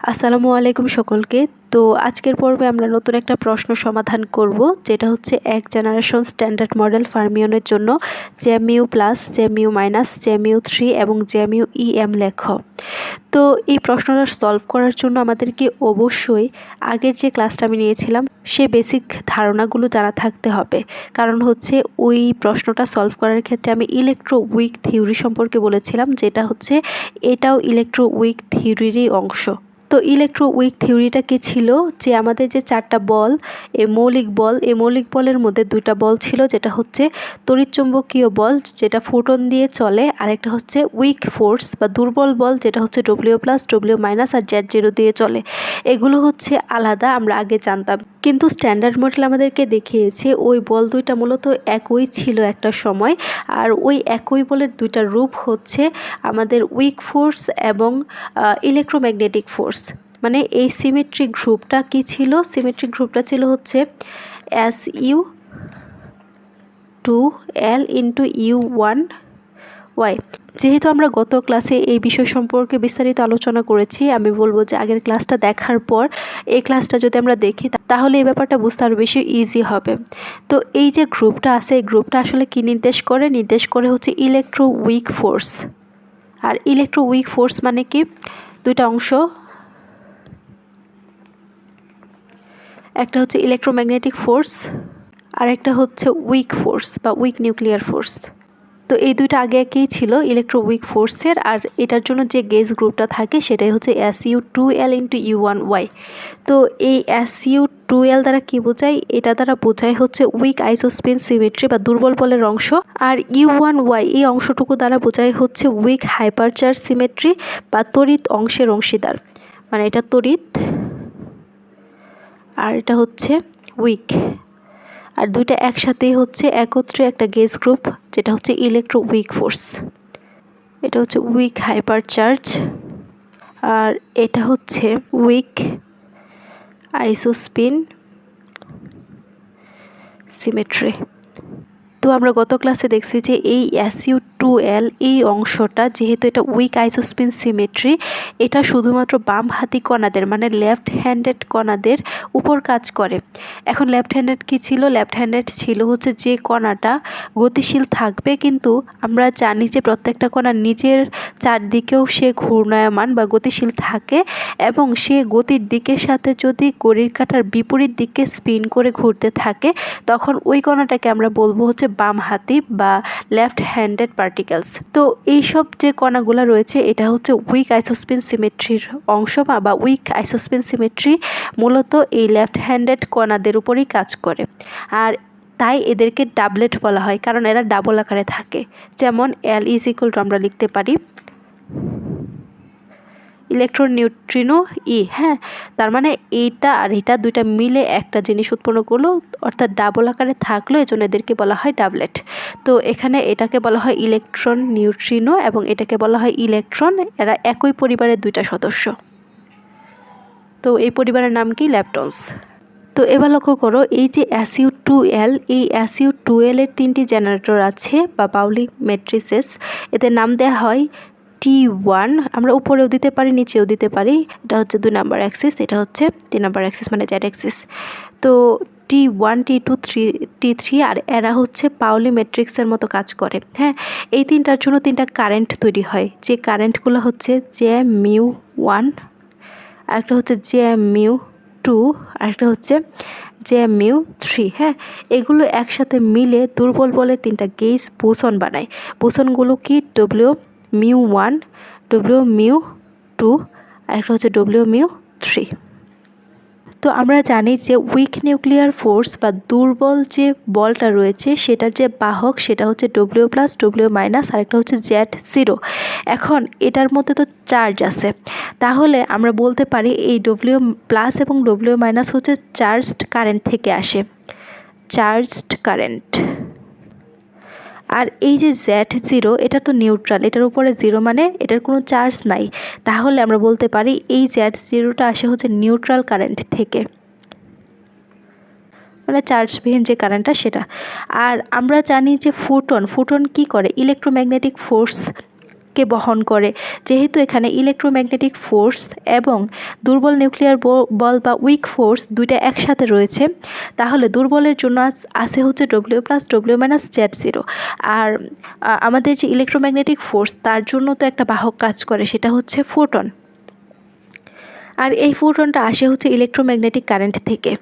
আসসালামু আলাইকুম সকলকে। তো আজকের পর্বে আমরা নতুন একটা প্রশ্ন সমাধান করব, যেটা হচ্ছে এক জেনারেশন স্ট্যান্ডার্ড মডেল ফার্মিয়নের জন্য J mu plus J mu minus J mu three এবং জ্যামিউ ইএম লেখ। তো এই প্রশ্নটা সলভ করার জন্য আমাদেরকে অবশ্যই আগের যে ক্লাসটা আমি নিয়েছিলাম, সে বেসিক ধারণাগুলো জানা থাকতে হবে। কারণ হচ্ছে ওই প্রশ্নটা সলভ করার ক্ষেত্রে আমি ইলেকট্রো উইক থিওরি সম্পর্কে বলেছিলাম, যেটা হচ্ছে এটাও ইলেকট্রো উইক থিওরিরই অংশ। তো ইলেকট্রো উইক থিওরিটা কী ছিল? যে আমাদের যে চারটা বল, এ মৌলিক বল এই মৌলিক বলের মধ্যে দুইটা বল ছিল, যেটা হচ্ছে তড়িৎচুম্বকীয় বল, যেটা ফোটন দিয়ে চলে আরেকটা হচ্ছে উইক ফোর্স বা দুর্বল বল, যেটা হচ্ছে ডব্লিউ প্লাস ডব্লিউ মাইনাস আর জেড জিরো দিয়ে চলে। এগুলো হচ্ছে আলাদা, আমরা আগে জানতাম। কিন্তু স্ট্যান্ডার্ড মডেল আমাদেরকে দেখিয়েছে, ওই বল দুইটা মূলত একই ছিল একটা সময়, আর ওই একই বলের দুইটা রূপ হচ্ছে আমাদের উইক ফোর্স এবং ইলেকট্রোম্যাগনেটিক ফোর্স মানে এই সিমেট্রিক গ্রুপটা কি ছিল? সিমেট্রিক গ্রুপটা ছিল হচ্ছে S U two L into U one Y যেহেতু আমরা গত ক্লাসে এই বিষয় সম্পর্কে বিস্তারিত আলোচনা করেছি, আমি বলব যে আগের ক্লাসটা দেখার পর এই ক্লাসটা যদি আমরা দেখি, তাহলে এই ব্যাপারটা বুঝতে আরও বেশি ইজি হবে। তো এই যে গ্রুপটা আছে, এই গ্রুপটা আসলে কি নির্দেশ করে? নির্দেশ করে হচ্ছে ইলেকট্রো উইক ফোর্স আর ইলেকট্রো উইক ফোর্স মানে কি? দুইটা অংশ একটা হচ্ছে ইলেকট্রোম্যাগনেটিক ফোর্স আর একটা হচ্ছে উইক ফোর্স বা উইক নিউক্লিয়ার ফোর্স তো এই দুইটা আগে একেই ছিল ইলেকট্রো উইক ফোর্সের আর এটার জন্য যে গেজ গ্রুপটা থাকে সেটাই হচ্ছে S U two L into U one Y তো এই এস ইউ টু এল দ্বারা কী বোঝায়? এটা দ্বারা বোঝায় হচ্ছে উইক আইসোস্পিন সিমেট্রি বা দুর্বল বলের অংশ, আর ইউ ওয়ান ওয়াই এই অংশটুকু দ্বারা বোঝায় হচ্ছে উইক হাইপারচার সিমেট্রি বা তড়িৎ অংশের অংশীদার। মানে এটা তড়িৎ আর এটা হচ্ছে উইক আর দুইটা একসাথেই হচ্ছে একত্রে একটা গেজ গ্রুপ যেটা হচ্ছে ইলেকট্রো উইক ফোর্স এটা হচ্ছে উইক হাইপার চার্জ আর এটা হচ্ছে উইক আইসোস্পিন সিমেট্রি তো আমরা গত ক্লাসে দেখছি যে এই অ্যাসিউ টু এল এই অংশটা যেহেতু এটা উইক আইসোস্পিন সিমেট্রি এটা শুধুমাত্র বাম হাতি কণাদের মানে লেফট হ্যান্ডেড কণাদের উপর কাজ করে। এখন লেফট হ্যান্ডেড কী ছিল? লেফট হ্যান্ডেড ছিল হচ্ছে যে কণাটা গতিশীল থাকবে, কিন্তু আমরা জানি যে প্রত্যেকটা কণা নিজের চারদিকেও সে ঘূর্ণায়মান বা গতিশীল থাকে এবং সে গতির দিকের সাথে যদি গড়ির কাটার বিপরীত দিকে স্পিন করে ঘুরতে থাকে, তখন ওই কণাটাকে আমরা বলব হচ্ছে বাম হাতি বা লেফট হ্যান্ডেড পার্টিকেলস তো এইসব যে কণাগুলো রয়েছে, এটা হচ্ছে উইক আইসোস্পিন সিমেট্রির অংশ বা উইক আইসোস্পিন সিমেট্রি মূলত এই লেফট হ্যান্ডেড কণাদের উপরেই কাজ করে। আর তাই এদেরকে ডাবলেট বলা হয়, কারণ এরা ডাবল আকারে থাকে। যেমন এল ইজ ইকুয়াল আমরা লিখতে পারি ইলেকট্রন নিউট্রিনো ই হ্যাঁ তার মানে এইটা আর এটা দুইটা মিলে একটা জিনিস উৎপন্ন করল, অর্থাৎ ডাবল আকারে থাকল, এজন্য এদেরকে বলা হয় ডাবলেট তো এখানে এটাকে বলা হয় ইলেকট্রন নিউট্রিনো এবং এটাকে বলা হয় ইলেকট্রন, এরা একই পরিবারের দুইটা সদস্য। তো এই পরিবারের নাম কি? ল্যাপটনস। তো এবার লক্ষ্য করো, এই যে অ্যাসিউ টু এল এই অ্যাসিউ টু এলের তিনটি জেনারেটর আছে বা পাউলি মেট্রিসেস এদের নাম দেওয়া হয় টি ওয়ান আমরা উপরেও দিতে পারি, নিচেও দিতে পারি। এটা হচ্ছে দুই নাম্বার অ্যাক্সিস এটা হচ্ছে তিন নাম্বার অ্যাক্সিস মানে জেড অ্যাক্সিস তো T one T two three T three আর এরা হচ্ছে পাওলি ম্যাট্রিক্সের মতো কাজ করে হ্যাঁ? এই তিনটার জন্য তিনটা কারেন্ট তৈরি হয়। যে কারেন্টগুলো হচ্ছে জে মিউ ওয়ান আরেকটা হচ্ছে জে মিউ টু আরেকটা হচ্ছে জে মিউ থ্রি হ্যাঁ? এগুলো একসাথে মিলে দুর্বল বলে তিনটা গেজ বোসন বানায়। বোসনগুলো কি? W mu one, W mu two আরেকটা হচ্ছে ডব্লিউ মিউ থ্রি। তো আমরা জানি যে উইক নিউক্লিয়ার ফোর্স বা দুর্বল যে বলটা রয়েছে, সেটার যে বাহক সেটা হচ্ছে ডব্লিউ প্লাস ডব্লিউ মাইনাস আরেকটা হচ্ছে জ্যাট জিরো এখন এটার মধ্যে তো চার্জ আছে। তাহলে আমরা বলতে পারি এই ডব্লিউ প্লাস এবং ডব্লিউ মাইনাস হচ্ছে চার্জড কারেন্ট থেকে আসে। চার্জড কারেন্ট আর এই যে জ্যাট জিরো এটা তো নিউট্রাল এটার উপরে জিরো মানে এটার কোনো চার্জ নাই। তাহলে আমরা বলতে পারি এই জ্যাট জিরোটা আসে হচ্ছে নিউট্রাল কারেন্ট থেকে। মানে চার্জবিহীন যে কারেন্টটা সেটা। আর আমরা জানি যে ফোটন ফুটন কি করে? ইলেকট্রোম্যাগনেটিক ফোর্স কে বহন করে। যেহেতু এখানে ইলেকট্রোম্যাগনেটিক ফোর্স এবং দুর্বল নিউক্লিয়ার বল বা উইক ফোর্স দুইটা একসাথে রয়েছে, তাহলে দুর্বলের জন্য আছ- হচ্ছে W plus W minus Z zero আর আমাদের যে ইলেকট্রোম্যাগনেটিক ফোর্স তার জন্য তো একটা বাহক কাজ করে, সেটা হচ্ছে ফোটন আর এই ফোটনটা আসে হচ্ছে ইলেকট্রোম্যাগনেটিক কারেন্ট থেকে।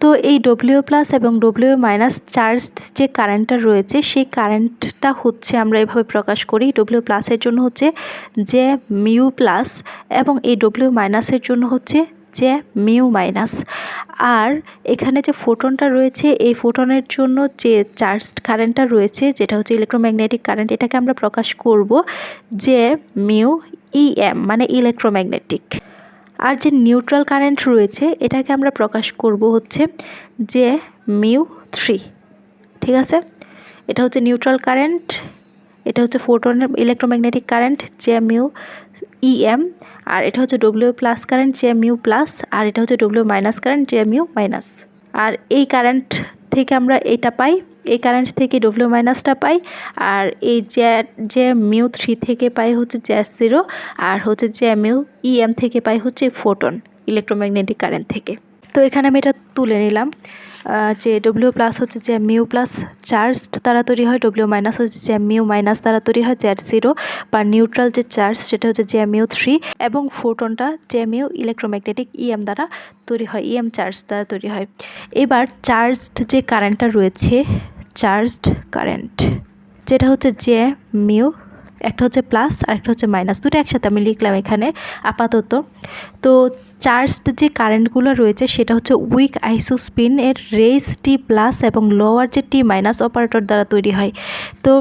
তো এই ডব্লিউ প্লাস এবং ডব্লিউ মাইনাস চার্জ যে কারেন্টটা রয়েছে, সেই কারেন্টটা হচ্ছে আমরা এভাবে প্রকাশ করি। ডব্লিউ প্লাসের জন্য হচ্ছে যে মিউ প্লাস এবং এই ডব্লিউ মাইনাসের জন্য হচ্ছে যে মিউ মাইনাস আর এখানে যে ফোটনটা রয়েছে, এই ফোটনের জন্য যে চার্জ কারেন্টটা রয়েছে, যেটা হচ্ছে ইলেকট্রোম্যাগনেটিক কারেন্ট এটাকে আমরা প্রকাশ করব যে মিউ ইএম মানে ইলেকট্রোম্যাগনেটিক আর যে নিউট্রাল কারেন্ট রয়েছে, এটাকে আমরা প্রকাশ করব হচ্ছে যে মিউ থ্রি ঠিক আছে? এটা হচ্ছে নিউট্রাল কারেন্ট এটা হচ্ছে ফোটনের ইলেকট্রোম্যাগনেটিক কারেন্ট যে মিউ ইএম আর এটা হচ্ছে ডব্লিউ প্লাস কারেন্ট যে মিউ প্লাস আর এটা হচ্ছে ডব্লিউ মাইনাস কারেন্ট যে মিউ মাইনাস আর এই কারেন্ট থেকে আমরা এটা পাই এই কারেন্ট থেকে ডব্লিউ মাইনাসটা পাই, আর এই যে যে মিউ থ্রি থেকে পাই হচ্ছে জ্যাস জিরো আর হচ্ছে যে মিউ ইএম থেকে পাই হচ্ছে ফোটন ইলেকট্রোম্যাগনেটিক কারেন্ট থেকে। তো এখানে আমি এটা তুলে নিলাম যে ডব্লিউ প্লাস হচ্ছে যে মিউ প্লাস চার্জ দ্বারা তৈরি হয় ডব্লিউ মাইনাস হচ্ছে যে মিউ মাইনাস দ্বারা তৈরি হয় জ্যাড জিরো বা নিউট্রাল যে চার্জ সেটা হচ্ছে যে মিউ থ্রি এবং ফোটনটা যে মিউ ইলেকট্রোম্যাগনেটিক ইএম দ্বারা তৈরি হয় ইএম চার্জ দ্বারা তৈরি হয়। এবার চার্জড যে কারেন্টটা রয়েছে চার্জড কারেন্ট। যেটা হচ্ছে যে মিউ, একটা হচ্ছে প্লাস আর একটা হচ্ছে মাইনাস। দুটো একসাথে আমি লিখলাম এখানে, আপাতত। তো চার্জড যে কারেন্টগুলো রয়েছে, সেটা হচ্ছে উইক আইসোস্পিন এর রেস টি প্লাস এবং লোয়ার যে টি মাইনাস অপারেটর দ্বারা তৈরি হয়। তো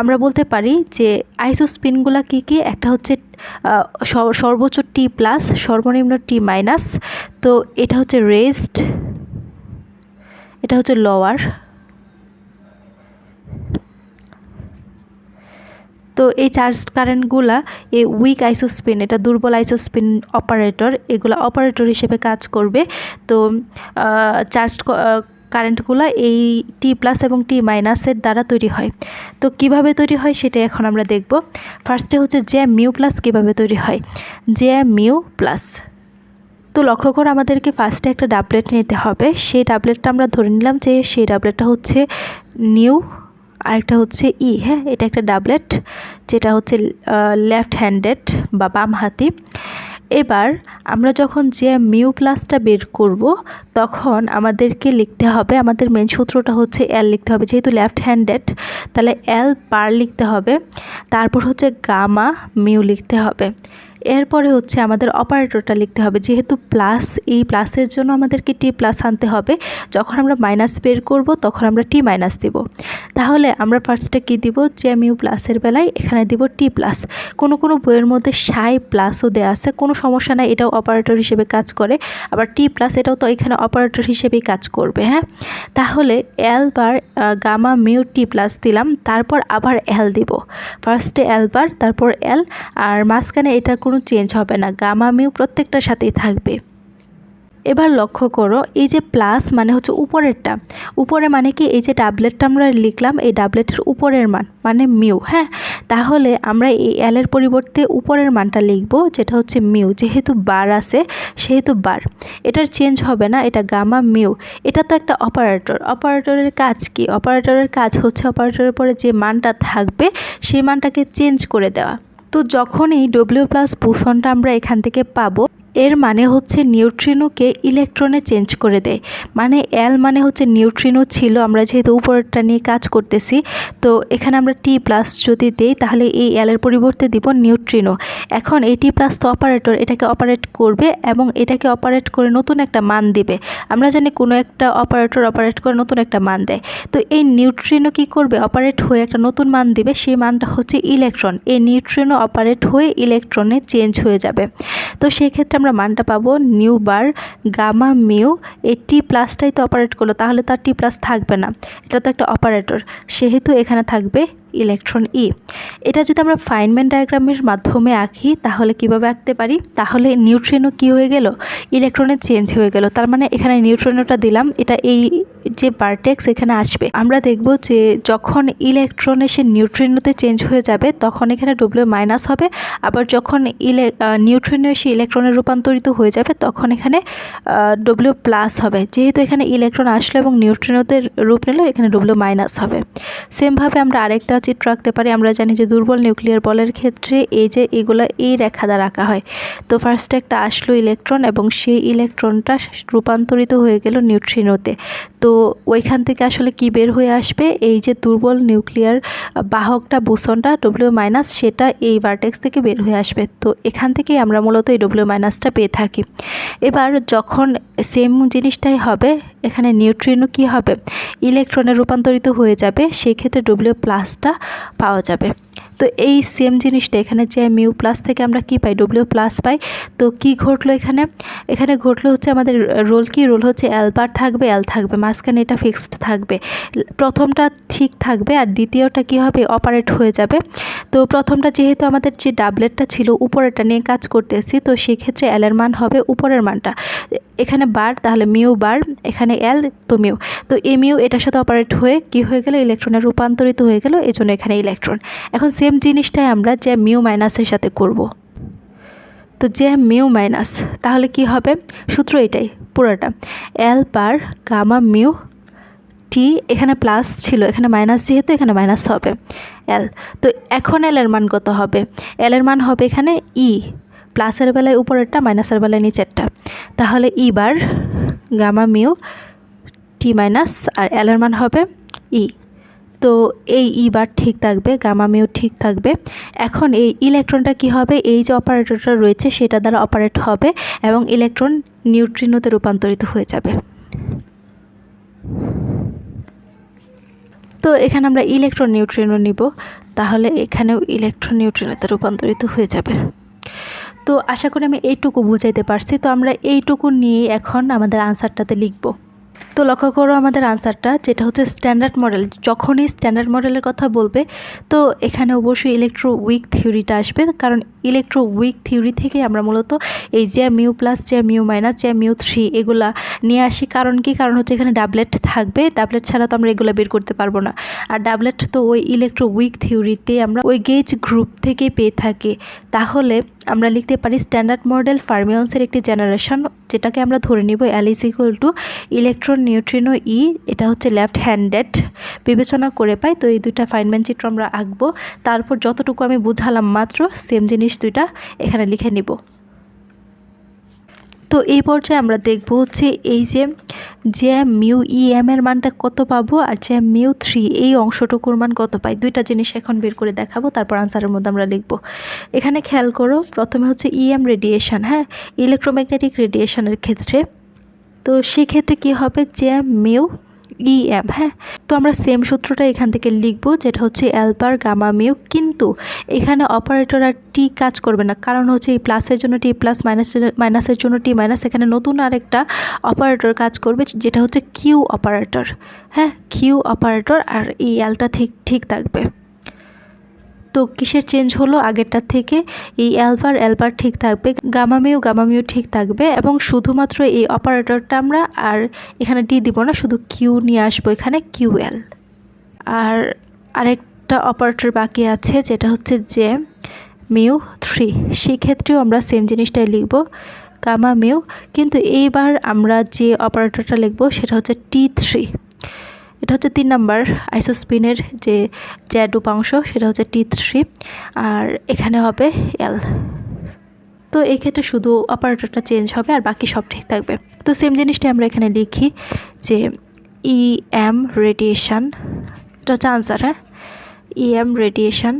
আমরা বলতে পারি যে আইসোস্পিনগুলো কী কী? একটা হচ্ছে সর্বোচ্চ টি প্লাস সর্বনিম্ন টি মাইনাস তো এটা হচ্ছে রেস্ট এটা হচ্ছে লোয়ার তো এই চার্জ কারেন্টগুলা এই উইক আইসোস্পিন এটা দুর্বল আইসোস্পিন অপারেটর এগুলো অপারেটর হিসেবে কাজ করবে। তো চার্জ কারেন্টগুলো এই টি প্লাস এবং টি মাইনাসের দ্বারা তৈরি হয়। তো কীভাবে তৈরি হয় সেটা এখন আমরা দেখব। ফার্স্টে হচ্ছে যে মিউ প্লাস কীভাবে তৈরি হয়? যে মিউ প্লাস তো লক্ষ্য করে আমাদেরকে ফার্স্টে একটা ডাবলেট নিতে হবে। সেই ডাবলেটটা আমরা ধরে নিলাম যে সেই ডাবলেটটা হচ্ছে নিউ আরেকটা হচ্ছে ই হ্যাঁ? এটা একটা ডাবলেট যেটা হচ্ছে লেফট হ্যান্ডেড বা বাম হাতি। এবার আমরা যখন যে মিউ প্লাসটা বের করব, তখন আমাদেরকে লিখতে হবে, আমাদের মেন সূত্রটা হচ্ছে এল লিখতে হবে। যেহেতু লেফট হ্যান্ডেড তাহলে এল বার লিখতে হবে। তারপর হচ্ছে গামা মিউ লিখতে হবে। এরপরে হচ্ছে আমাদের অপারেটরটা লিখতে হবে। যেহেতু প্লাস এই প্লাসের জন্য আমাদেরকে টি প্লাস আনতে হবে, যখন আমরা মাইনাস বের করব, তখন আমরা টি মাইনাস দিব। তাহলে আমরা ফার্স্টে কী দিব? মিউ প্লাসের বেলায় এখানে দিব টি প্লাস কোনো কোনো বইয়ের মধ্যে সাই প্লাসও দেওয়া আছে। কোনো সমস্যা নাই, এটাও অপারেটর হিসেবে কাজ করে। আবার টি প্লাস এটাও তো এখানে অপারেটর হিসেবেই কাজ করবে হ্যাঁ? তাহলে L bar gamma mu T plus দিলাম। তারপর আবার এল দিব। ফার্স্টে এল বার তারপর এল আর মাঝখানে এটা কোনো চেঞ্জ হবে না গামা মিউ প্রত্যেকটার সাথেই থাকবে। এবার লক্ষ্য করো, এই যে প্লাস মানে হচ্ছে উপরেরটা। উপরে মানে কি? এই যে ডাবলেটটা আমরা লিখলাম, এই ডাবলেটের উপরের মান মানে মিউ হ্যাঁ? তাহলে আমরা এই এলের পরিবর্তে উপরের মানটা লিখব, যেটা হচ্ছে মিউ যেহেতু বার আছে, সেহেতু বার। এটার চেঞ্জ হবে না, এটা গামা মিউ এটা তো একটা অপারেটর অপারেটরের কাজ কি? অপারেটরের কাজ হচ্ছে অপারেটরের পরে যে মানটা থাকবে, সেই মানটাকে চেঞ্জ করে দেওয়া। তো যখন এই ডব্লিউ প্লাস পোষণটা আমরা এখান থেকে পাবো এর মানে হচ্ছে নিউট্রিনোকে ইলেকট্রনে চেঞ্জ করে দেয়। মানে এল মানে হচ্ছে নিউট্রিনো ছিল, আমরা যেহেতু উপরেরটা নিয়ে কাজ করতেছি, তো এখানে আমরা টি প্লাস যদি দেই, তাহলে এই এলের পরিবর্তে দিব নিউট্রিনো এখন এই টি প্লাস তো অপারেটর এটাকে অপারেট করবে এবং এটাকে অপারেট করে নতুন একটা মান দিবে। আমরা জানি কোনো একটা অপারেটর অপারেট করে নতুন একটা মান দেয়। তো এই নিউট্রিনো কি করবে? অপারেট হয়ে একটা নতুন মান দিবে, সেই মানটা হচ্ছে ইলেকট্রন এই নিউট্রিনো অপারেট হয়ে ইলেকট্রনে চেঞ্জ হয়ে যাবে। তো সেই ক্ষেত্রে আমরা মানটা পাবো নিউ বার গামা মিউ। এই টি প্লাসটাই তো অপারেট করল, তাহলে তার টি প্লাস থাকবে না। এটা তো একটা অপারেটর সেহেতু এখানে থাকবে ইলেকট্রন ই এটা যদি আমরা ফাইনম্যান ডায়াগ্রামের মাধ্যমে আঁকি, তাহলে কীভাবে আঁকতে পারি? তাহলে নিউট্রিনো কি হয়ে গেল? ইলেকট্রনের চেঞ্জ হয়ে গেল। তার মানে এখানে নিউট্রিনোটা দিলাম, এটা এই যে ভার্টেক্স এখানে আসবে। আমরা দেখব যে যখন ইলেকট্রন এসে নিউট্রিনোতে চেঞ্জ হয়ে যাবে, তখন এখানে ডব্লিউ মাইনাস হবে। আবার যখন ইলে নিউট্রিনো এসে ইলেকট্রনে রূপান্তরিত হয়ে যাবে, তখন এখানে ডব্লিউ প্লাস হবে। যেহেতু এখানে ইলেকট্রন আসলো এবং নিউট্রিনোতে রূপ নিল, এখানে ডব্লিউ মাইনাস হবে। সেমভাবে আমরা আরেকটা চিত্র রাখতে পারি। আমরা জানি যে দুর্বল নিউক্লিয়ার বলের ক্ষেত্রে এই যে এগুলো এই রেখা দ্বারা আঁকা হয়। তো ফার্স্টে একটা আসলো ইলেকট্রন এবং সেই ইলেকট্রনটা রূপান্তরিত হয়ে গেল নিউট্রিনোতে তো। ওইখান থেকে আসলে কি বের হয়ে আসবে? এই যে দুর্বল নিউক্লিয়ার বাহকটা, বুসনটা ডব্লিউ মাইনাস সেটা এই ভার্টেক্স থেকে বের হয়ে আসবে। তো এখান থেকেই আমরা মূলত এই ডব্লিউ মাইনাসটা পেয়ে থাকি। এবার যখন সেম জিনিসটাই হবে, এখানে নিউট্রিনো কি হবে? ইলেকট্রনে রূপান্তরিত হয়ে যাবে, সেই ক্ষেত্রে ডব্লিউ প্লাসটা পাওয়া যাবে। তো এই সেম জিনিসটা এখানে যে মিউ প্লাস থেকে আমরা কি পাই? ডব্লিউ প্লাস পাই। তো কি ঘটলো এখানে? এখানে ঘটলো হচ্ছে আমাদের রোল কি? রোল হচ্ছে এল বার থাকবে এল থাকবে। মাঝখানে এটা ফিক্সড থাকবে। প্রথমটা ঠিক থাকবে আর দ্বিতীয়টা কি হবে? অপারেট হয়ে যাবে। তো প্রথমটা যেহেতু আমাদের যে ডাবলেটটা ছিল, উপরেরটা নিয়ে কাজ করতেছি, তো সেক্ষেত্রে এলের মান হবে উপরের মানটা। এখানে বার তাহলে মিউ বার এখানে এল তো মিউ তো এই মিউ এটার সাথে অপারেট হয়ে কি হয়ে গেল? ইলেকট্রনে রূপান্তরিত হয়ে গেল এই জন্য এখানে ইলেকট্রন এখন সেম জিনিসটাই আমরা যে মিউ মাইনাসের সাথে করব। তো যে মিউ মাইনাস তাহলে কি হবে? সূত্র এটাই, পুরোটা। এল বার গামা মিউ টি এখানে প্লাস ছিল, এখানে মাইনাস যেহেতু এখানে মাইনাস হবে এল তো এখন এল এর মান কত হবে? এল এর মান হবে এখানে ই প্লাসের বেলায় উপরেরটা মাইনাসের বেলায় নিচেরটা। তাহলে E bar gamma mu T minus আর এল এর মান হবে ই তো এই ই বার ঠিক থাকবে গামা মিউ ঠিক থাকবে। এখন এই ইলেকট্রনটা কি হবে? এই যে অপারেটরটা রয়েছে, সেটা দ্বারা অপারেট হবে এবং ইলেকট্রন নিউট্রিনোতে রূপান্তরিত হয়ে যাবে। তো এখানে আমরা ইলেকট্রন নিউট্রিনো নিব, তাহলে এখানেও ইলেকট্রন নিউট্রিনোতে রূপান্তরিত হয়ে যাবে। তো আশা করি আমি এইটুকু বুঝাইতে পারছি। তো আমরা এইটুকু নিয়ে এখন আমাদের আনসারটাতে লিখব। তো লক্ষ্য করো আমাদের আনসারটা, যেটা হচ্ছে স্ট্যান্ডার্ড মডেল যখনই স্ট্যান্ডার্ড মডেলের কথা বলবে, তো এখানে অবশ্যই ইলেকট্রো উইক থিওরিটা আসবে, কারণ ইলেকট্রো উইক থিওরি থেকে আমরা মূলত এই যে মিউ প্লাস যে মিউ মাইনাস যে মিউ থ্রি এগুলা নিয়ে আসি। কারণ কি? কারণ হচ্ছে এখানে ডাবলেট থাকবে ডাবলেট ছাড়া তো আমরা এগুলো বের করতে পারব না। আর ডাবলেট তো ওই ইলেকট্রো উইক থিওরিতে আমরা ওই গেজ গ্রুপ থেকে পেয়ে থাকি। তাহলে আমরা লিখতে পারি স্ট্যান্ডার্ড মডেল ফার্মিয়ন্সের একটি জেনারেশন যেটাকে আমরা ধরে নিব L is equal to electron neutrino E এটা হচ্ছে লেফট হ্যান্ডেড বিবেচনা করে পাই। তো এই দুইটা ফাইনম্যান চিত্র আমরা আঁকবো। তারপর যতটুকু আমি বুঝালাম মাত্র সেম জিনিস দুইটা এখানে লিখে নিব। তো এই পর্যায়ে আমরা দেখব হচ্ছে এই যে জ্যাম মিউ ই এম এর মানটা কত পাবো আর জ্যাম মিউ থ্রি এই অংশটুকুর মান কত পাই? দুইটা জিনিস এখন বের করে দেখাবো, তারপর আনসারের মধ্যে আমরা লিখব। এখানে খেয়াল করো, প্রথমে হচ্ছে ই এম রেডিয়েশন হ্যাঁ? ইলেকট্রোম্যাগনেটিক রেডিয়েশানের ক্ষেত্রে। তো সেক্ষেত্রে কি হবে? জ্যাম মিউ ই এম হ্যাঁ? তো আমরা সেম সূত্রটা এখান থেকে লিখব, যেটা হচ্ছে অ্যালপার গামা মিউ কিন্তু এখানে অপারেটর আর টি কাজ করবে না। কারণ হচ্ছে এই প্লাসের জন্য টি প্লাস মাইনাস মাইনাসের জন্য টি মাইনাস এখানে নতুন আরেকটা অপারেটর কাজ করবে, যেটা হচ্ছে কিউ অপারেটর হ্যাঁ? কিউ অপারেটর আর এই অ্যালটা ঠিক ঠিক থাকবে। তো কিসের চেঞ্জ হলো? আগেরটার থেকে এই অ্যালবার অ্যালবার ঠিক থাকবে গামামিও গামামিও ঠিক থাকবে এবং শুধুমাত্র এই অপারেটরটা আমরা আর এখানে ডি দিব না, শুধু কিউ নিয়ে আসব এখানে কিউ এল আর আরেকটা অপারেটর বাকি আছে, যেটা হচ্ছে যে মিউ থ্রি সেক্ষেত্রেও আমরা সেম জিনিসটাই লিখব গামা মিউ কিন্তু এইবার আমরা যে অপারেটরটা লিখব, সেটা হচ্ছে টি থ্রি এটা হচ্ছে তিন নাম্বার আইসোস্পিনের যে জ্যাড উপাংশ, সেটা হচ্ছে টি থ্রি, আর এখানে হবে এল। তো এই ক্ষেত্রে শুধু অপারেটরটা চেঞ্জ হবে আর বাকি সব ঠিক থাকবে। তো সেম জিনিসটাই আমরা এখানে লিখি যে ই এম রেডিয়েশান এটা হচ্ছে আনসার হ্যাঁ? ই এম রেডিয়েশান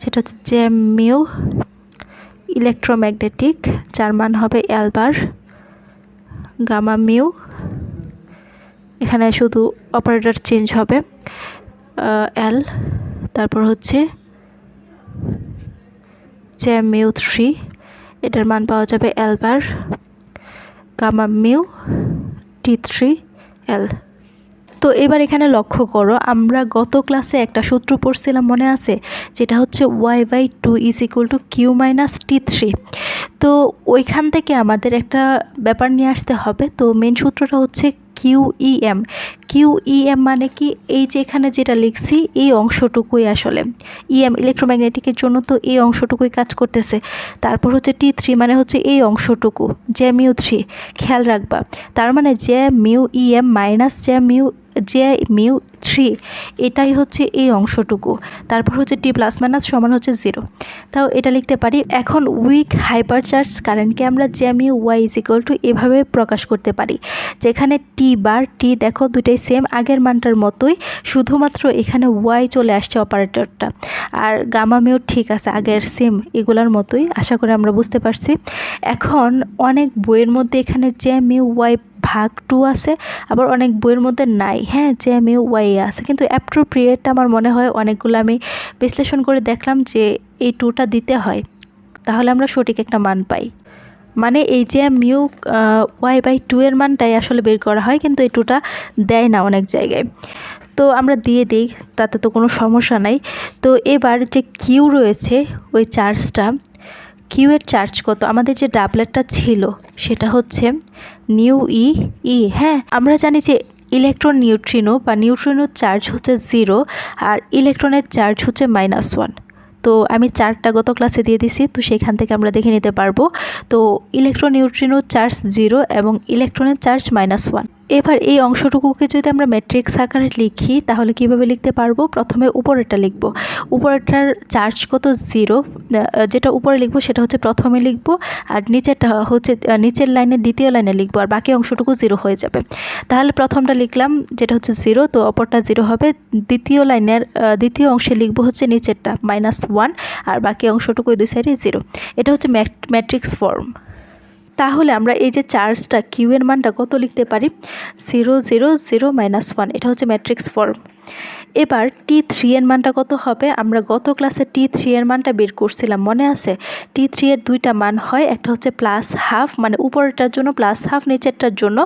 সেটা হচ্ছে যে মিউ ইলেকট্রোম্যাগনেটিক যার মান হবে এলবার গামা মিউ। এখানে শুধু অপারেটর চেঞ্জ হবে এল তারপর হচ্ছে জ্যাম মিউ থ্রি, এটার মান পাওয়া যাবে L bar gamma mu T three L তো এবার এখানে লক্ষ্য করো, আমরা গত ক্লাসে একটা সূত্র পড়ছিলাম, মনে আছে? যেটা হচ্ছে Y by two is equal to Q minus T three তো ওইখান থেকে আমাদের একটা ব্যাপার নিয়ে আসতে হবে। তো মেন সূত্রটা হচ্ছে কিউ কিউইএম কিউইএম মানে কি? এই যে এখানে যেটা লিখছি, এই অংশটুকুই আসলে। ইএম ইলেকট্রোম্যাগনেটিকের জন্য তো এই অংশটুকুই কাজ করতেছে। তারপর হচ্ছে টি থ্রি মানে হচ্ছে এই অংশটুকু জে মিউ থ্রি খেয়াল রাখবা। তার মানে J mu EM minus J mu J mu three এটাই হচ্ছে এই অংশটুকু। তারপর হচ্ছে টি প্লাস মাইনাস সমান হচ্ছে জিরো তাও এটা লিখতে পারি, এখন উইক হাইপার চার্জ কারেন্টকে আমরা J mu Y is equal to এভাবে প্রকাশ করতে পারি। যেখানে টি বার টি দেখো দুটাই সেম আগের মানটার মতোই শুধুমাত্র এখানে ওয়াই চলে আসছে অপারেটরটা আর গামামেও ঠিক আছে, আগের সেম এগুলার মতোই, আশা করি আমরা বুঝতে পারছি। এখন অনেক বইয়ের মধ্যে এখানে জ্যামিউ ওয়াই ভাগ টু আছে, আবার অনেক বইয়ের মধ্যে নাই। হ্যাঁ যে মিউ ওয়াই আছে। কিন্তু অ্যাপ্রোপ্রিয়েট আমার মনে হয় অনেকগুলো আমি বিশ্লেষণ করে দেখলাম যে এই টুটা দিতে হয়। তাহলে আমরা সঠিক একটা মান পাই। মানে এই যে মিউ ওয়াই বাই টু এর মানটাই আসলে বের করা হয়, কিন্তু এই টুটা দেয় না অনেক জায়গায়। তো আমরা দিয়ে দিই, তাতে তো কোনো সমস্যা নাই। তো এবার যে কিউ রয়েছে, ওই চার্জটা কিউ এর চার্জ কত? আমাদের যে ডাবলেটটা ছিল, সেটা হচ্ছে নিউ ই ই হ্যাঁ? আমরা জানি যে ইলেকট্রন নিউট্রিনো বা নিউট্রিনোর চার্জ হচ্ছে জিরো আর ইলেকট্রনের চার্জ হচ্ছে মাইনাস ওয়ান তো আমি চারটা গত ক্লাসে দিয়ে দিছি, তো সেখান থেকে আমরা দেখে নিতে পারব। তো ইলেকট্রন নিউট্রিনো চার্জ জিরো এবং ইলেকট্রনের চার্জ মাইনাস ওয়ান এবার এই অংশটুকুকে যদি আমরা ম্যাট্রিক্স আকারে লিখি, তাহলে কীভাবে লিখতে পারব? প্রথমে উপরেরটা লিখব। উপরেরটার চার্জ কত? জিরো যেটা উপরে লিখব, সেটা হচ্ছে প্রথমে লিখব, আর নিচেরটা হচ্ছে নিচের লাইনে, দ্বিতীয় লাইনে লিখব, আর বাকি অংশটুকু জিরো হয়ে যাবে। তাহলে প্রথমটা লিখলাম, যেটা হচ্ছে জিরো তো অপরটা জিরো হবে। দ্বিতীয় লাইনের দ্বিতীয় অংশে লিখব হচ্ছে নিচেরটা মাইনাস ওয়ান আর বাকি অংশটুকু দুই সাইডে জিরো এটা হচ্ছে ম্যাট্রিক্স ফর্ম তাহলে আমরা এই যে চার্জটা কিউ এর মানটা কত লিখতে পারি? Zero zero zero, minus one. এটা হচ্ছে ম্যাট্রিক্স ফর্ম। এবার টি থ্রি এর মানটা কত হবে? আমরা গত ক্লাসে টি থ্রি এর মানটা বের করছিলাম, মনে আছে? টি থ্রি এর দুইটা মান হয়, একটা হচ্ছে প্লাস হাফ মানে উপরেরটার জন্য প্লাস হাফ নিচেরটার জন্য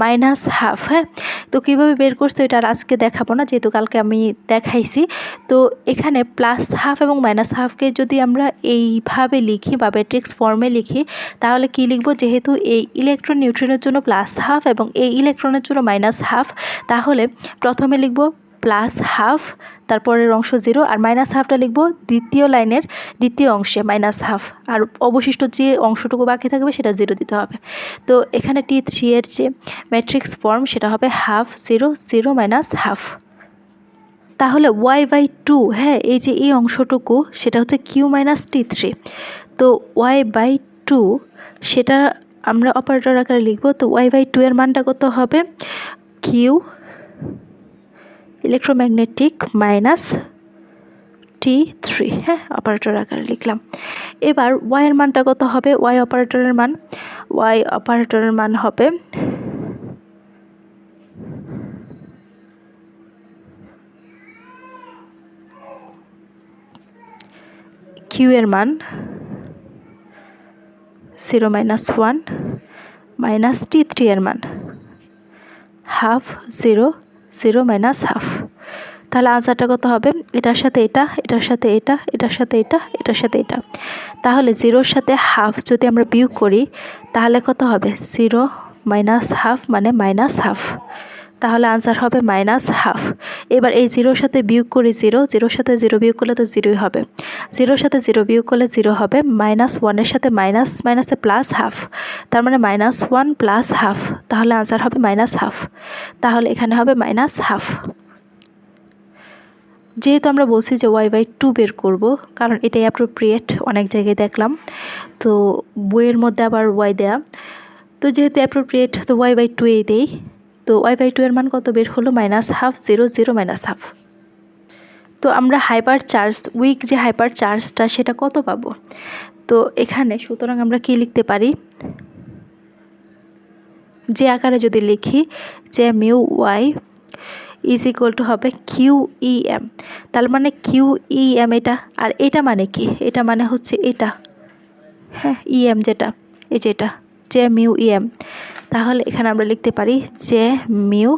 মাইনাস হাফ হ্যাঁ? তো কীভাবে বের করছে এটা আর আজকে দেখাবো না, যেহেতু কালকে আমি দেখাইছি। তো এখানে প্লাস হাফ এবং মাইনাস হাফকে যদি আমরা এইভাবে লিখি বা ম্যাট্রিক্স ফর্মে লিখি, তাহলে কি লিখব? যেহেতু এই ইলেকট্রন নিউট্রনের জন্য প্লাস হাফ এবং এই ইলেকট্রনের জন্য মাইনাস হাফ তাহলে প্রথমে লিখব প্লাস হাফ তারপরের অংশ জিরো আর মাইনাস হাফটা লিখব দ্বিতীয় লাইনের দ্বিতীয় অংশে মাইনাস হাফ আর অবশিষ্ট যে অংশটুকু বাকি থাকবে সেটা জিরো দিতে হবে। তো এখানে টি থ্রি এর যে ম্যাট্রিক্স ফর্ম সেটা হবে half zero zero minus half তাহলে ওয়াই বাই টু হ্যাঁ এই যে এই অংশটুকু, সেটা হচ্ছে কিউ মাইনাস টি থ্রি তো ওয়াই বাই টু সেটা আমরা অপারেটর আকারে লিখব, তো ওয়াই বাই টু এর মানটা কত হবে? Q electromagnetic minus T three হ্যাঁ অপারেটর আকারে লিখলাম। এবার ওয়াইয়ের মানটা কত হবে? ওয়াই অপারেটরের মান। ওয়াই অপারেটরের মান হবে কিউ এর মান zero minus one minus T three এর মান। Half zero zero minus half তাহলে আনসারটা কত হবে? এটার সাথে এটা, এটার সাথে এটা, এটার সাথে এটা, এটার সাথে এটা। তাহলে জিরোর সাথে হাফ যদি আমরা বিয়োগ করি, তাহলে কত হবে? জিরো মাইনাস হাফ মানে মাইনাস হাফ। তাহলে আনসার হবে মাইনাস হাফ এবার এই জিরোর সাথে বিয়োগ করি জিরো জিরোর সাথে জিরো বিয়োগ করলে তো জিরোই হবে। জিরোর সাথে জিরো বিয়োগ করলে জিরো হবে মাইনাস ওয়ানের সাথে মাইনাস মাইনাসে প্লাস হাফ তার মানে মাইনাস ওয়ান প্লাস হাফ তাহলে আনসার হবে মাইনাস হাফ তাহলে এখানে হবে মাইনাস হাফ যেহেতু আমরা বলছি যে ওয়াই বাই টু বের করব, কারণ এটাই অ্যাপ্রোপ্রিয়েট অনেক জায়গায় দেখলাম। তো বইয়ের মধ্যে আবার ওয়াই দেয়া। তো যেহেতু অ্যাপ্রোপ্রিয়েট তো ওয়াই বাই টু এই দেই। তো ওয়াই বাই টু এর মান কত বের হলো? Minus half zero zero minus half তো আমরা হাইপার চার্জ উইক যে হাইপার চার্জটা সেটা কত পাবো? তো এখানে সুতরাং আমরা কি লিখতে পারি? যে আকারে যদি লিখি, যে mu Y is equal to হবে কিউ ই এম তার মানে কিউ ই এম এটা, আর এটা মানে কি? এটা মানে হচ্ছে এটা। হ্যাঁ ই এম যেটা, এই যেটা জে মিউ ই এম তাহলে এখানে আমরা লিখতে পারি যে মিউ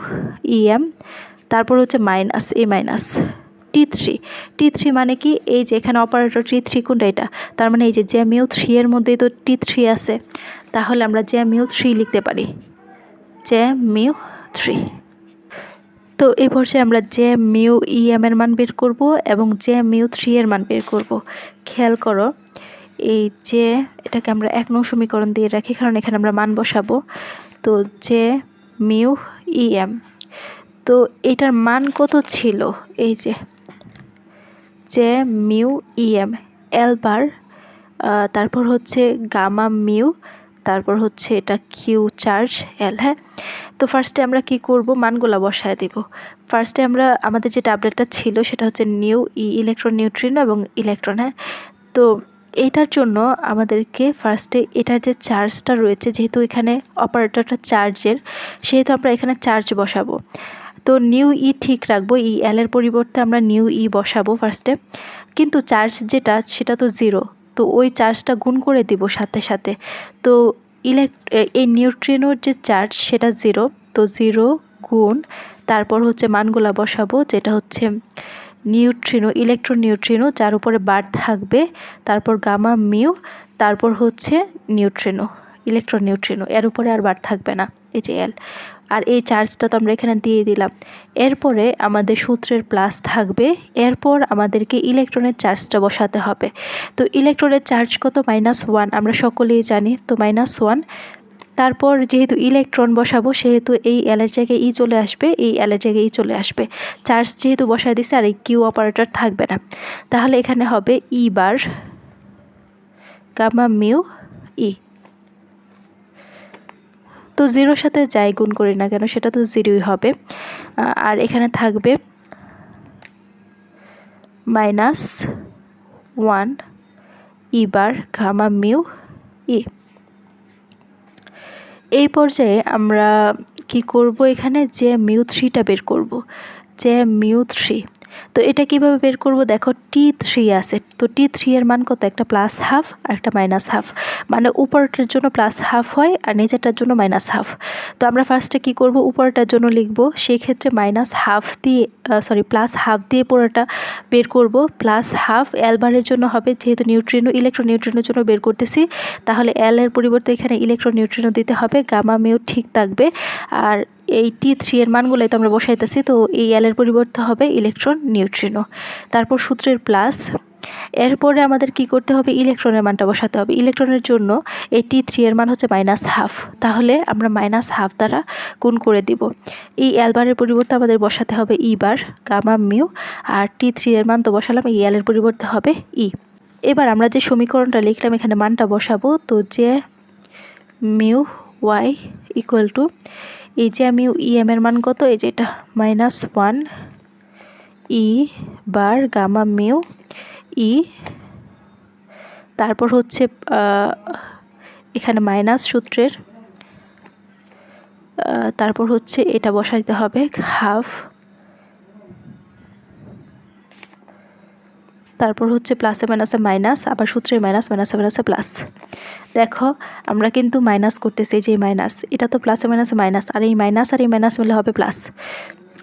ইএম তারপর হচ্ছে minus, A minus, T three. T three মানে কি? এই যে এখানে অপারেটর টি থ্রি কোনটা এটা? তার মানে এই যে জ্যামিও থ্রি এর মধ্যেই তো টি থ্রি আছে। তাহলে আমরা জ্যামিও থ্রি লিখতে পারি। J mu three. তো এই পর্যায়ে আমরা জে, মিউ, ই, এম এর মান বের করব এবং জে, মিউ থ্রি এর মান বের করব। খেয়াল করো এই যে এটাকে আমরা এক নং সমীকরণ দিয়ে রাখি, কারণ এখানে আমরা মান বসাবো। তো জে মিউ ই এম। তো এটার মান কত ছিল? এই যে যে মিউ ইএম এল বার তারপর হচ্ছে গামা মিউ, তারপর হচ্ছে এটা কিউ চার্জ এল হ্যাঁ? তো ফার্স্টে আমরা কি করব? মানগুলা বসায় দিব। ফার্স্টে আমরা আমাদের যে ট্যাবলেটটা ছিল, সেটা হচ্ছে নিউ ই, ইলেকট্রন নিউট্রিন এবং ইলেকট্রন হ্যাঁ? তো এটার জন্য আমাদেরকে ফার্স্টে এটার যে চার্জটা রয়েছে, যেহেতু এখানে অপারেটরটা চার্জের সেহেতু আমরা এখানে চার্জ বসাবো। তো নিউ ই ঠিক রাখব ই এল এর পরিবর্তে আমরা নিউ ই বসাবো ফার্স্টে কিন্তু চার্জ যেটা, সেটা তো জিরো তো ওই চার্জটা গুণ করে দিব সাথে সাথে। তো ইলেক এই নিউট্রিনোর যে চার্জ সেটা জিরো তো জিরো গুণ, তারপর হচ্ছে মানগুলা বসাবো, যেটা হচ্ছে নিউট্রিনো ইলেকট্রন নিউট্রিনো যার উপরে বার থাকবে, তারপর গামা মিউ, তারপর হচ্ছে নিউট্রিনো ইলেকট্রন নিউট্রিনো এর উপরে আর বার থাকবে না, এই যে এল আর এই চার্জটা তো আমরা এখানে দিয়ে দিলাম। এরপরে আমাদের সূত্রের প্লাস থাকবে, এরপর আমাদেরকে ইলেকট্রনের চার্জটা বসাতে হবে। তো ইলেকট্রনের চার্জ কত? মাইনাস ওয়ান, আমরা সকলেই জানি, তো মাইনাস ওয়ান তারপর যেহেতু ইলেকট্রন বসাবো, সেহেতু এই এলের জায়গায় ই চলে আসবে, এই এলের জায়গায় ই চলে আসবে। চার্জ যেহেতু বসায় দিছে, আর এই কিউ অপারেটর থাকবে না। তাহলে এখানে হবে ই বার গামা মিউ ই তো জিরোর সাথে যাই গুণ করি না কেন, সেটা তো জিরোই হবে। আর এখানে থাকবে minus one E bar gamma mu E এই পর্যায়ে আমরা কি করব এখানে? যে মিউ থ্রিটা বের করব। যে মিউ থ্রি তো এটা কীভাবে বের করব? দেখো টি থ্রি আছে। তো টি থ্রি এর মান কত? একটা প্লাস হাফ আর একটা মাইনাস হাফ মানে উপরটার জন্য প্লাস হাফ হয় আর নিচেরটার জন্য মাইনাস হাফ তো আমরা ফার্স্টে কি করব? উপরটার জন্য লিখব সেই ক্ষেত্রে মাইনাস হাফ দিয়ে সরি প্লাস হাফ দিয়ে পুরোটা বের করব। প্লাস হাফ এল বারের জন্য হবে, যেহেতু নিউট্রিনো ইলেকট্রন নিউট্রিনোর জন্য বের করতেছি, তাহলে এল এর পরিবর্তে এখানে ইলেকট্রন নিউট্রিনো দিতে হবে গামা মিউ ঠিক থাকবে। আর এই টি থ্রি এর মানগুলোই তো আমরা বসাইতেছি, তো এই এলের পরিবর্তে হবে ইলেকট্রন নিউট্রিনো তারপর সূত্রের প্লাস এরপরে আমাদের কি করতে হবে? ইলেকট্রনের মানটা বসাতে হবে। ইলেকট্রনের জন্য এই টি থ্রি এর মান হচ্ছে মাইনাস হাফ তাহলে আমরা মাইনাস হাফ দ্বারা গুণ করে দিব। এই এলবারের পরিবর্তে আমাদের বসাতে হবে ই বার গামা মিউ আর টি থ্রি এর মান তো বসালাম, এই এলের পরিবর্তে হবে ই এবার আমরা যে সমীকরণটা লিখলাম, এখানে মানটা বসাবো, তো যে মিউ ওয়াই ইকুয়াল টু এই যে আমি ই এম এর মান কত? এই যে এটা minus one E bar gamma mu E তারপর হচ্ছে এখানে মাইনাস সূত্রের তারপর হচ্ছে এটা বসাইতে হবে হাফ তারপর হচ্ছে প্লাসে মাইনাসে মাইনাস আবার সূত্রে মাইনাস মাইনাসে মাইনাসে প্লাস দেখো, আমরা কিন্তু মাইনাস করতেছি যে মাইনাস এটা তো প্লাসে মাইনাসে মাইনাস আর এই মাইনাস আর এই মাইনাস মিলে হবে প্লাস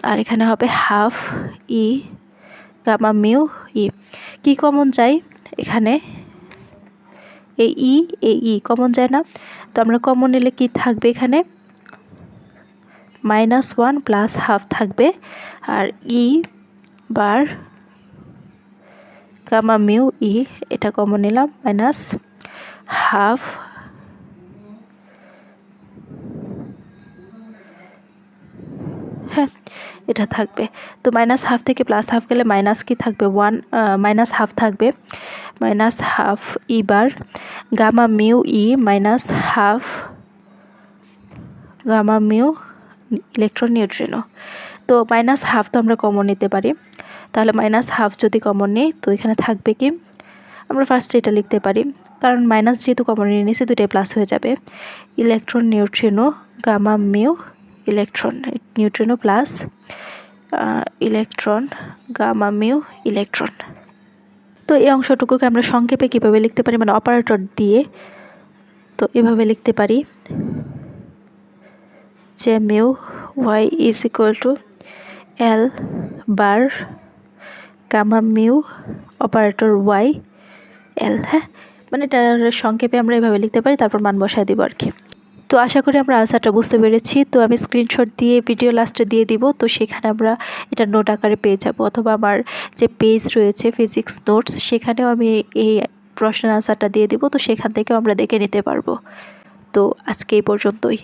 আর এখানে হবে half E gamma mu E কী কমন চাই? এখানে এই ই এই ই কমন যায় না। তো আমরা কমন নিলে কি থাকবে এখানে? মাইনাস ওয়ান প্লাস হাফ থাকবে। আর ই বার গামা মিউ ই এটা কমন নিলাম মাইনাস হাফ হ্যাঁ এটা থাকবে। তো মাইনাস হাফ থেকে প্লাস হাফ গেলে মাইনাস কি থাকবে? ওয়ান মাইনাস হাফ থাকবে। Minus half E bar gamma mu E minus half gamma mu electron neutrino তো মাইনাস হাফ তো আমরা কমন নিতে পারি। তাহলে মাইনাস হাফ যদি কমন নিই, তো এখানে থাকবে কি? আমরা ফার্স্টে এটা লিখতে পারি। কারণ মাইনাস যেহেতু কমন নিয়ে নিয়েছি দুটাই প্লাস হয়ে যাবে। Electron neutrino gamma mu electron neutrino plus electron gamma mu electron তো এই অংশটুকুকে আমরা সংক্ষেপে কীভাবে লিখতে পারি? মানে অপারেটর দিয়ে তো এভাবে লিখতে পারি যে mu Y is equal to L bar gamma mu operator Y L হ্যাঁ? মানে এটার সংক্ষেপে আমরা এভাবে লিখতে পারি, তারপর মান বসায় দিব আর কি। তো আশা করি আমরা আনসারটা বুঝতে পেরেছি। তো আমি স্ক্রিনশট দিয়ে ভিডিও লাস্টে দিয়ে দিব। তো সেখানে আমরা এটা নোট আকারে পেয়ে যাব। অথবা আমার যে পেজ রয়েছে ফিজিক্স নোটস সেখানেও আমি এই প্রশ্নের আনসারটা দিয়ে দিব। তো সেখান থেকেও আমরা দেখে নিতে পারব। তো আজকে এই পর্যন্তই।